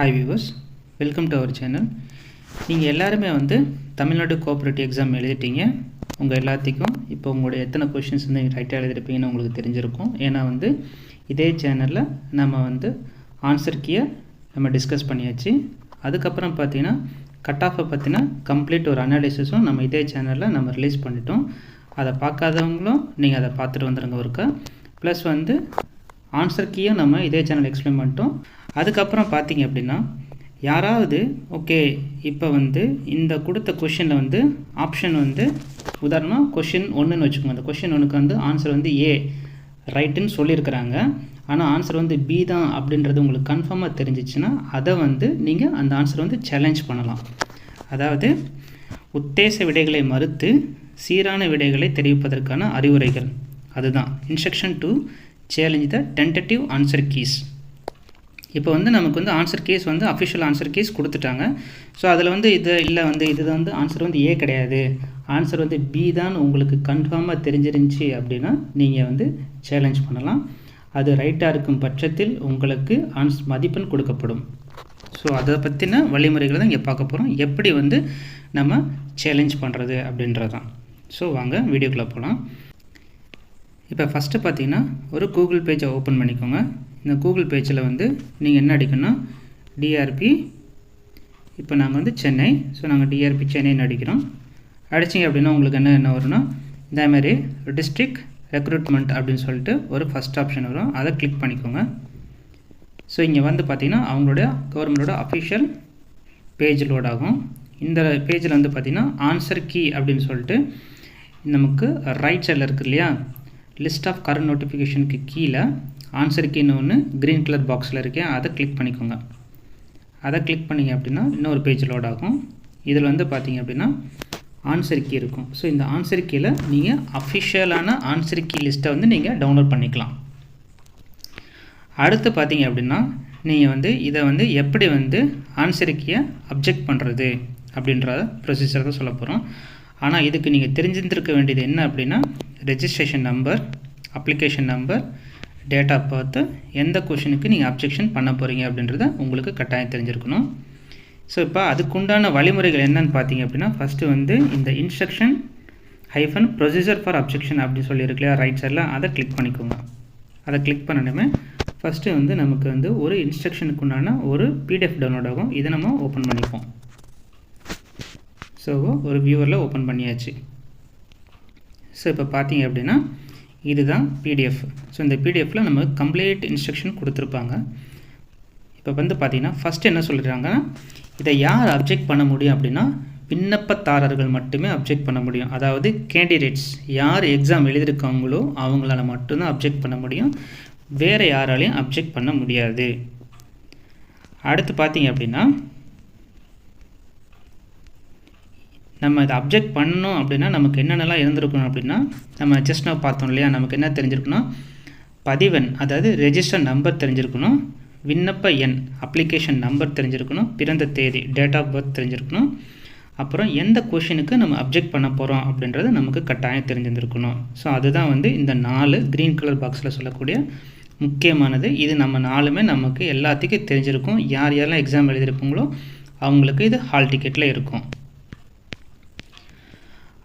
Hi viewers welcome to our channel நீங்கள் எல்லாருமே வந்து தமிழ்நாடு கோஆப்ரேட்டிவ் எக்ஸாம் எழுதிட்டீங்க. உங்கள் எல்லாத்துக்கும் இப்போ உங்களுடைய எத்தனை கொஷின்ஸ் வந்து நீங்கள் ரைட்டாக எழுதிருப்பீங்கன்னு உங்களுக்கு தெரிஞ்சிருக்கும். ஏன்னா வந்து இதே சேனலில் நம்ம வந்து ஆன்சர் கீயை நம்ம டிஸ்கஸ் பண்ணியாச்சு. அதுக்கப்புறம் பார்த்தீங்கன்னா கட் ஆஃபை பற்றின கம்ப்ளீட் ஒரு அனாலிசிஸும் நம்ம இதே சேனலில் நம்ம ரிலீஸ் பண்ணிட்டோம். அதை பார்க்காதவங்களும் நீங்கள் அதை பார்த்துட்டு வந்துடுங்க ஒருக்கா. ப்ளஸ் வந்து ஆன்சர் கீயும் நம்ம இதே சேனல் எக்ஸ்பிளைன் பண்ணிட்டோம். அதுக்கப்புறம் பார்த்தீங்க அப்படின்னா யாராவது ஓகே இப்போ வந்து இந்த கொடுத்த கொஷினில் வந்து ஆப்ஷன் வந்து உதாரணமாக கொஷின் ஒன்றுன்னு வச்சுக்கோங்க. அந்த கொஷின் ஒன்றுக்கு வந்து ஆன்சர் வந்து ஏ ரைட்டுன்னு சொல்லியிருக்கிறாங்க. ஆனால் ஆன்சர் வந்து பி தான் அப்படின்றது உங்களுக்கு கன்ஃபார்மாக தெரிஞ்சிச்சுன்னா அதை வந்து நீங்கள் அந்த ஆன்சர் வந்து சேலஞ்ச் பண்ணலாம். அதாவது உத்தேச விடைகளை மறுத்து சீரான விடைகளை தெரிவிப்பதற்கான அறிவுரைகள். அதுதான். Instruction to challenge the tentative answer keys இப்போ வந்து நமக்கு வந்து ஆன்சர் கேஸ் வந்து அஃபிஷியல் ஆன்சர் கேஸ் கொடுத்துட்டாங்க. ஸோ அதில் வந்து இது இல்லை வந்து இது வந்து ஆன்சர் வந்து ஏ கிடையாது. ஆன்சர் வந்து பி தான் உங்களுக்கு கன்ஃபார்மாக தெரிஞ்சிருந்துச்சி அப்படின்னா நீங்கள் வந்து சேலஞ்ச் பண்ணலாம். அது ரைட்டாக இருக்கும் பட்சத்தில் உங்களுக்கு ஆன்ஸ் மதிப்பெண் கொடுக்கப்படும். ஸோ அதை பற்றின வழிமுறைகளை தான் இங்கே பார்க்க போகிறோம் எப்படி வந்து நம்ம சேலஞ்ச் பண்ணுறது அப்படின்றது தான் ஸோ வாங்க வீடியோக்குள்ளே போகலாம் இப்போ ஃபஸ்ட்டு பார்த்தீங்கன்னா ஒரு கூகுள் பேஜை ஓப்பன் பண்ணிக்கோங்க. இந்த கூகுள் பேஜில் வந்து நீங்கள் என்ன அடிக்கணும்னா டிஆர்பி இப்போ நாங்கள் வந்து சென்னை. ஸோ நாங்கள் டிஆர்பி சென்னைன்னு அடிக்கிறோம். அடிச்சிங்க அப்படின்னா உங்களுக்கு என்ன என்ன வரும்னா இதேமாதிரி டிஸ்ட்ரிக் ரெக்ரூட்மெண்ட் அப்படின்னு சொல்லிட்டு ஒரு ஃபஸ்ட் ஆப்ஷன் வரும். அதை கிளிக் பண்ணிக்கோங்க. ஸோ இங்கே வந்து பார்த்திங்கன்னா அவங்களோட கவர்மெண்டோட அஃபிஷியல் பேஜ் லோட் ஆகும். இந்த பேஜில் வந்து பார்த்திங்கன்னா ஆன்சர் கீ அப்படின்னு சொல்லிட்டு நமக்கு ரைட் சைடில் இருக்குது இல்லையா? லிஸ்ட் ஆஃப் கரண்ட் நோட்டிஃபிகேஷனுக்கு கீழே ஆன்சர் இன்னொன்று ஒன்று க்ரீன் கலர் பாக்ஸில் இருக்கேன். அதை கிளிக் பண்ணிக்கோங்க. அதை கிளிக் பண்ணிங்க அப்படின்னா இன்னொரு பேஜ் லோட் ஆகும். இதில் வந்து பார்த்தீங்க அப்படின்னா ஆன்சர் கீ இருக்கும். ஸோ இந்த ஆன்சர் கீயில் நீங்கள் அஃபிஷியலான ஆன்சர் கீ லிஸ்ட்டை வந்து நீங்கள் டவுன்லோட் பண்ணிக்கலாம். அடுத்து பார்த்தீங்க அப்படின்னா நீங்கள் வந்து இதை வந்து எப்படி வந்து ஆன்சர் கீயை அப்ஜெக்ட் பண்ணுறது அப்படின்ற ப்ரொசீஜர் தான் சொல்ல போகிறோம் ஆனால் இதுக்கு நீங்கள் தெரிஞ்சிருந்திருக்க வேண்டியது என்ன அப்படின்னா registration number application number date of birth எந்த கொஷினுக்கு நீங்கள் அப்ஜெக்ஷன் பண்ண போகிறீங்க அப்படின்றத உங்களுக்கு கட்டாயம் தெரிஞ்சிருக்கணும். ஸோ இப்போ அதுக்குண்டான வழிமுறைகள் என்னன்னு பார்த்தீங்க அப்படின்னா ஃபஸ்ட்டு வந்து இந்த instruction hyphen procedure for objection அப்படின்னு சொல்லியிருக்கு இல்லையா ரைட் சைடில் அதை கிளிக் பண்ணிக்கோங்க. அதை கிளிக் பண்ணணுமே. ஃபஸ்ட்டு வந்து நமக்கு வந்து ஒரு இன்ஸ்ட்ரக்ஷனுக்கு உண்டான ஒரு பிடிஎஃப் டவுன்லோட் ஆகும். இதை நம்ம ஓப்பன் பண்ணிப்போம். ஸோ ஒரு வியூவரில் ஓப்பன் பண்ணியாச்சு. ஸோ இப்போ பார்த்தீங்க அப்படின்னா இதுதான் பிடிஎஃப் ஸோ இந்த பிடிஎஃப்பில் நம்ம கம்ப்ளீட் இன்ஸ்ட்ரக்ஷன் கொடுத்துருப்பாங்க. இப்போ வந்து பார்த்தீங்கன்னா ஃபஸ்ட்டு என்ன சொல்கிறாங்கன்னா இதை யார் அப்ஜெக்ட் பண்ண முடியும் அப்படின்னா விண்ணப்பதாரர்கள் மட்டுமே அப்ஜெக்ட் பண்ண முடியும். அதாவது கேண்டிடேட்ஸ் யார் எக்ஸாம் எழுதியிருக்காங்களோ அவங்களால மட்டும்தான் அப்ஜெக்ட் பண்ண முடியும். வேறு யாராலையும் அப்ஜெக்ட் பண்ண முடியாது. அடுத்து பார்த்தீங்க அப்படின்னா நம்ம இதை அப்ஜெக்ட் பண்ணணும் அப்படின்னா நமக்கு என்னென்னலாம் இருந்திருக்கணும் அப்படின்னா நம்ம ஜஸ்ட் நான் பார்த்தோம் இல்லையா? நமக்கு என்ன தெரிஞ்சிருக்கணும்? பதிவெண் அதாவது ரெஜிஸ்டர் நம்பர் தெரிஞ்சிருக்கணும். விண்ணப்ப எண் அப்ளிகேஷன் நம்பர் தெரிஞ்சிருக்கணும். பிறந்த தேதி டேட் ஆஃப் பர்த் தெரிஞ்சிருக்கணும். அப்புறம் எந்த கொஷினுக்கு நம்ம அப்ஜெக்ட் பண்ண போகிறோம் அப்படின்றது நமக்கு கட்டாயம் தெரிஞ்சிருந்துருக்கணும். ஸோ அதுதான் வந்து இந்த நாலு க்ரீன் கலர் பாக்ஸில் சொல்லக்கூடிய முக்கியமானது. இது நம்ம நாலுமே நமக்கு எல்லாத்துக்கும் தெரிஞ்சிருக்கும். யார் யாரெல்லாம் எக்ஸாம் எழுதியிருப்பாங்களோ அவங்களுக்கு இது ஹால் டிக்கெட்டில் இருக்கும்.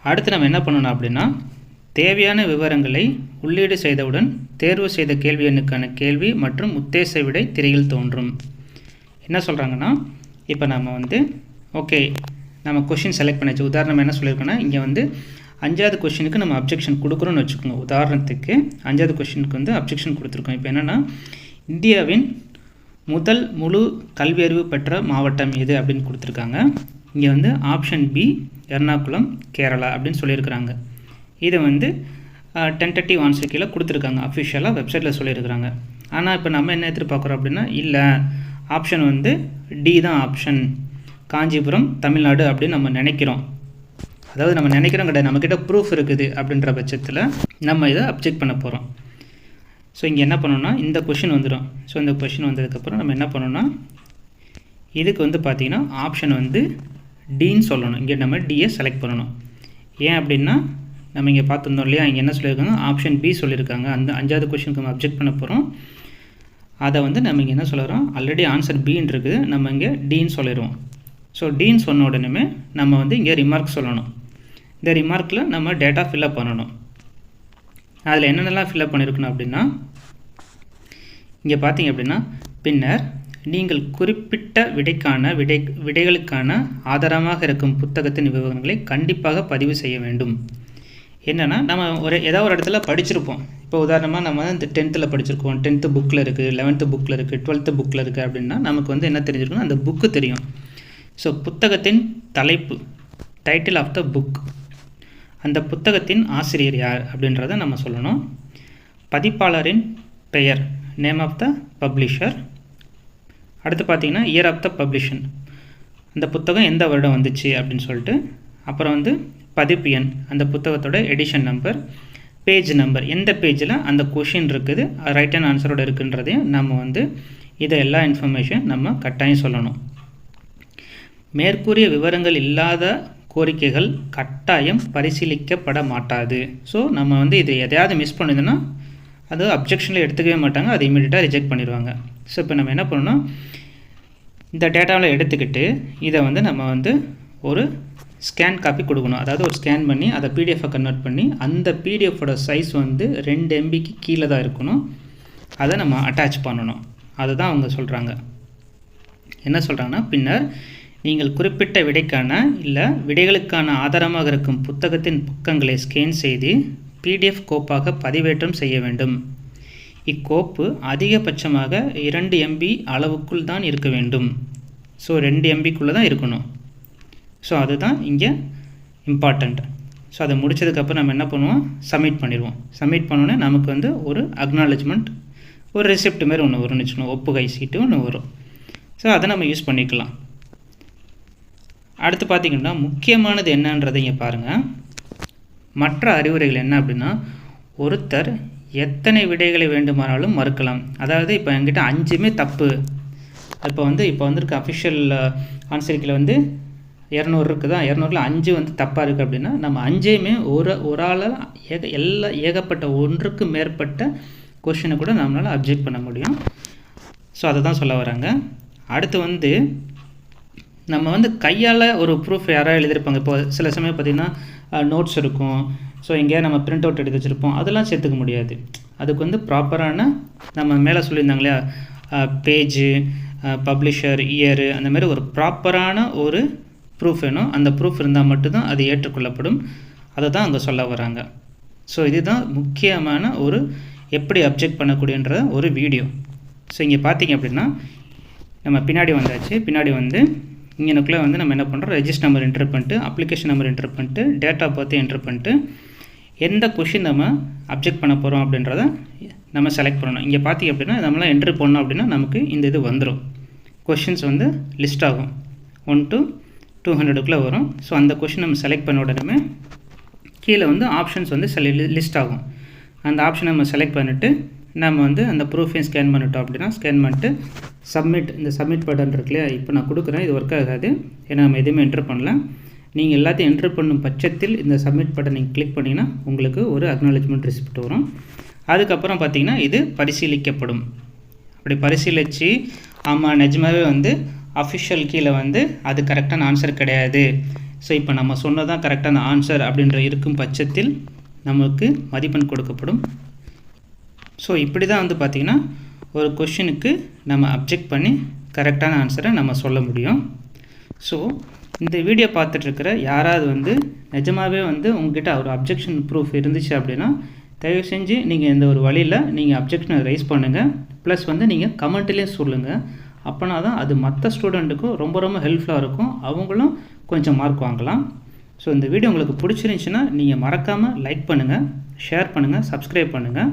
அடுத்து நம்ம என்ன பண்ணணும் அப்படின்னா தேவையான விவரங்களை உள்ளீடு செய்தவுடன் தேர்வு செய்த கேள்வி எண்ணுக்கான கேள்வி மற்றும் உத்தேச விடை திரையில் தோன்றும். என்ன சொல்கிறாங்கன்னா இப்போ நம்ம வந்து ஓகே நம்ம கொஷின் செலக்ட் பண்ணிச்சு உதாரணம் என்ன சொல்லியிருக்கோன்னா இங்கே வந்து அஞ்சாவது கொஷினுக்கு நம்ம அப்ஜெக்ஷன் கொடுக்குறோன்னு வச்சுக்கோங்க. உதாரணத்துக்கு அஞ்சாவது கொஷினுக்கு வந்து அப்ஜெக்ஷன் கொடுத்துருக்கோம். இப்போ என்னென்னா இந்தியாவின் முதல் முழு கல்வியறிவு பெற்ற மாவட்டம் எது அப்படின்னு கொடுத்துருக்காங்க. இங்கே வந்து ஆப்ஷன் பி எர்ணாகுளம் கேரளா அப்படின்னு சொல்லியிருக்கிறாங்க. இதை வந்து டென்டட்டிவ் ஆன்சர் கீழே கொடுத்துருக்காங்க. அஃபிஷியலாக வெப்சைட்டில் சொல்லியிருக்கிறாங்க. ஆனால் இப்போ நம்ம என்ன எதிர்பார்க்குறோம் அப்படின்னா இல்லை. ஆப்ஷன் வந்து டி தான் ஆப்ஷன் காஞ்சிபுரம் தமிழ்நாடு அப்படின்னு நம்ம நினைக்கிறோம். அதாவது நம்ம நினைக்கிறோம் கிடையாது. நம்மக்கிட்ட ப்ரூஃப் இருக்குது அப்படின்ற பட்சத்தில் நம்ம இதை அப்ஜெக்ட் பண்ண போகிறோம் ஸோ இங்கே என்ன பண்ணணும்னா இந்த கொஷின் வந்துடும் ஸோ இந்த கொஷின் வந்ததுக்கப்புறம் நம்ம என்ன பண்ணணும்னா இதுக்கு வந்து பார்த்திங்கன்னா ஆப்ஷன் வந்து டின்னு சொல்லணும். இங்கே நம்ம டியை செலக்ட் பண்ணணும். ஏன் அப்படின்னா நம்ம இங்கே பார்த்துருந்தோம் இல்லையா? இங்கே என்ன சொல்லியிருக்காங்க ஆப்ஷன் பி சொல்லியிருக்காங்க. அந்த அஞ்சாவது கொஷனுக்கு நம்ம அப்ஜெக்ட் பண்ண போகிறோம் அதை வந்து நம்ம இங்கே என்ன சொல்லுறோம்? ஆல்ரெடி ஆன்சர் பின்னு இருக்குது. நம்ம இங்கே டின்னு சொல்லிடுவோம். ஸோ டீன் சொன்ன உடனே நம்ம வந்து இங்கே ரிமார்க் சொல்லணும். இந்த ரிமார்க்கில் நம்ம டேட்டா ஃபில்அப் பண்ணணும். அதில் என்னென்னலாம் ஃபில்அப் பண்ணியிருக்கணும் அப்படின்னா இங்கே பார்த்தீங்க அப்படின்னா பின்னர் நீங்கள் குறிப்பிட்ட விடைக்கான விடை விடைகளுக்கான ஆதாரமாக இருக்கும் புத்தகத்தின் விவரங்களை கண்டிப்பாக பதிவு செய்ய வேண்டும். என்னென்னா நம்ம ஒரு ஏதாவது ஒரு இடத்துல படிச்சிருப்போம். இப்போ உதாரணமாக நம்ம இந்த டென்த்தில் படிச்சிருக்கோம். டென்த்து புக்கில் இருக்குது லெவன்த்து புக்கில் இருக்குது டுவெல்த்து புக்கில் இருக்குது அப்படின்னா நமக்கு வந்து என்ன தெரிஞ்சிருக்கணும் அந்த புக்கு தெரியும். ஸோ புத்தகத்தின் தலைப்பு டைட்டில் ஆஃப் த புக் அந்த புத்தகத்தின் ஆசிரியர் யார் அப்படின்றத நம்ம சொல்லணும். பதிப்பாளரின் பெயர் நேம் ஆஃப் த பப்ளிஷர் அடுத்து பார்த்தீங்கன்னா இயர் ஆஃப் த பப்ளிஷன் அந்த புத்தகம் எந்த வருடம் வந்துச்சு அப்படின்னு சொல்லிட்டு அப்புறம் வந்து பதிப்பு எண் அந்த புத்தகத்தோட எடிஷன் நம்பர் பேஜ் நம்பர் எந்த பேஜில் அந்த கொஷின் இருக்குது ரைட் அண்ட் ஆன்சரோட இருக்குன்றதையும் நம்ம வந்து இதை எல்லா இன்ஃபர்மேஷன் நம்ம கட்டாயம் சொல்லணும். மேற்கூறிய விவரங்கள் இல்லாத கோரிக்கைகள் கட்டாயம் பரிசீலிக்கப்பட மாட்டாது. ஸோ நம்ம வந்து இது எதையாவது மிஸ் பண்ணுதுன்னா அது அப்ஜெக்ஷனில் எடுத்துக்கவே மாட்டாங்க அதை இமீடியட்டாக ரிஜெக்ட் பண்ணிடுவாங்க ஸோ இப்போ நம்ம என்ன பண்ணணும் இந்த டேட்டாவில் எடுத்துக்கிட்டு இதை வந்து நம்ம வந்து ஒரு ஸ்கேன் காப்பி கொடுக்கணும். அதாவது ஒரு ஸ்கேன் பண்ணி அதை பிடிஎஃபை கன்வெர்ட் பண்ணி அந்த பிடிஎஃபோட சைஸ் வந்து ரெண்டு எம்பிக்கு கீழே தான் இருக்கணும். அதை நம்ம அட்டாச் பண்ணணும். அதுதான் அவங்க சொல்கிறாங்க என்ன சொல்கிறாங்கன்னா பின்னர் நீங்கள் குறிப்பிட்ட விடைக்கான இல்லை விடைகளுக்கான ஆதாரமாக இருக்கும் புத்தகத்தின் பக்கங்களை ஸ்கேன் செய்து பிடிஎஃப் கோப்பாக பதிவேற்றம் செய்ய வேண்டும். இக்கோப்பு அதிகபட்சமாக இரண்டு எம்பி அளவுக்குள் தான் இருக்க வேண்டும். ஸோ ரெண்டு எம்பிக்குள்ளே தான் இருக்கணும். ஸோ அதுதான் இங்கே இம்பார்ட்டண்ட் ஸோ அதை முடித்ததுக்கப்புறம் நம்ம என்ன பண்ணுவோம்? சப்மிட் பண்ணிடுவோம். சப்மிட் பண்ணோன்னே நமக்கு வந்து ஒரு அக்னாலஜ்மெண்ட் ஒரு ரெசிப்ட் மாரி ஒன்று வரும்னு வச்சுக்கணும் ஒப்புகை சீட்டு ஒன்று வரும். ஸோ அதை நம்ம யூஸ் பண்ணிக்கலாம். அடுத்து பார்த்திங்கன்னா முக்கியமானது என்னன்றதை இங்கே பாருங்கள் மற்ற அறிவுரைகள் என்ன அப்படின்னா ஒருத்தர் எத்தனை விடைகளை வேண்டுமானாலும் மறுக்கலாம். அதாவது இப்போ என்கிட்ட அஞ்சுமே தப்பு. இப்போ வந்து இப்போ வந்திருக்க அஃபிஷியல் ஆன்சரிக்கில் வந்து இரநூறு இருக்குதா? இரநூறுல அஞ்சு வந்து தப்பாக இருக்குது அப்படின்னா நம்ம அஞ்சையுமே ஒரு ஒரு ஆளால் ஏக எல்லா ஏகப்பட்ட ஒன்றுக்கு மேற்பட்ட கொஷினை கூட நம்மளால் அப்ஜெக்ட் பண்ண முடியும். ஸோ அதை தான் சொல்ல வராங்க. அடுத்து வந்து நம்ம வந்து கையால் ஒரு ப்ரூஃப் யாராவது எழுதியிருப்பாங்க. இப்போ சில சமயம் பார்த்திங்கன்னா நோட்ஸ் இருக்கும். ஸோ எங்கேயா நம்ம பிரிண்ட் அவுட் எடுத்து வச்சுருப்போம். அதெல்லாம் சேர்த்துக்க முடியாது. அதுக்கு வந்து ப்ராப்பரான நம்ம மேலே சொல்லியிருந்தாங்க இல்லையா பேஜு பப்ளிஷர் இயரு அந்த மாதிரி ஒரு ப்ராப்பரான ஒரு ப்ரூஃப் வேணும். அந்த ப்ரூஃப் இருந்தால் மட்டும்தான் அது ஏற்றுக்கொள்ளப்படும். அதை தான் அங்கே சொல்ல வராங்க. ஸோ இதுதான் முக்கியமான ஒரு எப்படி அப்ஜெக்ட் பண்ணக்கூடியன்ற ஒரு வீடியோ ஸோ இங்கே பார்த்தீங்க அப்படின்னா நம்ம பின்னாடி வந்தாச்சு. பின்னாடி வந்து இங்கனுக்குள்ளே வந்து நம்ம என்ன பண்ணுறோம் ரெஜிஸ்டர் நம்பர் என்டர் பண்ணிட்டு அப்ளிகேஷன் நம்பர் என்டர் பண்ணிட்டு டேட்டா பார்த்து என்டர் பண்ணிட்டு எந்த கொஷின் நம்ம அப்ஜெக்ட் பண்ண போகிறோம் அப்படின்றத நம்ம செலக்ட் பண்ணணும். இங்கே பார்த்தீங்க அப்படின்னா நம்மளாம் என்ட்ரு பண்ணோம் அப்படின்னா நமக்கு இந்த இது வந்துடும் கொஷின்ஸ் வந்து லிஸ்ட் ஆகும். ஒன் டு டூ ஹண்ட்ரடுக்குள்ளே வரும். ஸோ அந்த கொஷின் நம்ம செலக்ட் பண்ண உடனே கீழே வந்து ஆப்ஷன்ஸ் வந்து செல லிஸ்ட் ஆகும். அந்த ஆப்ஷனை நம்ம செலக்ட் பண்ணிவிட்டு நம்ம வந்து அந்த ப்ரூஃபையும் ஸ்கேன் பண்ணிட்டோம் அப்படின்னா ஸ்கேன் பண்ணிட்டு சப்மிட் இந்த சப்மிட் பட்டன் இருக்கு இல்லையா? இப்போ நான் கொடுக்குறேன். இது ஒர்க் ஆகாது. ஏன்னா நம்ம எதுவுமே என்ட்ரு பண்ணல. நீங்கள் எல்லாத்தையும் என்ட்ரு பண்ணும் பட்சத்தில் இந்த சப்மிட் பட்டன் நீங்கள் கிளிக் பண்ணிங்கன்னா உங்களுக்கு ஒரு அக்னாலஜ்மெண்ட் ரிசிப்ட் வரும். அதுக்கப்புறம் பார்த்தீங்கன்னா இது பரிசீலிக்கப்படும். அப்படி பரிசீலித்து ஆமாம் நிஜமாகவே வந்து அஃபிஷியல் கீழே வந்து அது கரெக்டான ஆன்சர் கிடையாது. ஸோ இப்போ நம்ம சொன்னதான் கரெக்டான ஆன்சர் அப்படின்ற இருக்கும் பட்சத்தில் நமக்கு மதிப்பெண் கொடுக்கப்படும். ஸோ இப்படி தான் வந்து பார்த்திங்கன்னா ஒரு கொஷினுக்கு நம்ம அப்ஜெக்ட் பண்ணி கரெக்டான ஆன்சரை நம்ம சொல்ல முடியும். ஸோ இந்த வீடியோ பார்த்துட்ருக்கிற யாராவது வந்து நிஜமாகவே வந்து உங்ககிட்ட ஒரு அப்ஜெக்ஷன் ப்ரூஃப் இருந்துச்சு அப்படின்னா தயவு செஞ்சு நீங்கள் இந்த ஒரு வழியில் நீங்கள் அப்ஜெக்ஷனை ரைஸ் பண்ணுங்கள் ப்ளஸ் வந்து நீங்கள் கமெண்ட்லேயும் சொல்லுங்கள் அப்போனா தான் அது மற்ற ஸ்டூடெண்ட்டுக்கும் ரொம்ப ரொம்ப ஹெல்ப்ஃபுல்லாக இருக்கும். அவங்களும் கொஞ்சம் மார்க் வாங்கலாம். ஸோ இந்த வீடியோ உங்களுக்கு பிடிச்சிருந்துச்சின்னா நீங்கள் மறக்காமல் லைக் பண்ணுங்கள் ஷேர் பண்ணுங்கள் சப்ஸ்கிரைப் பண்ணுங்கள்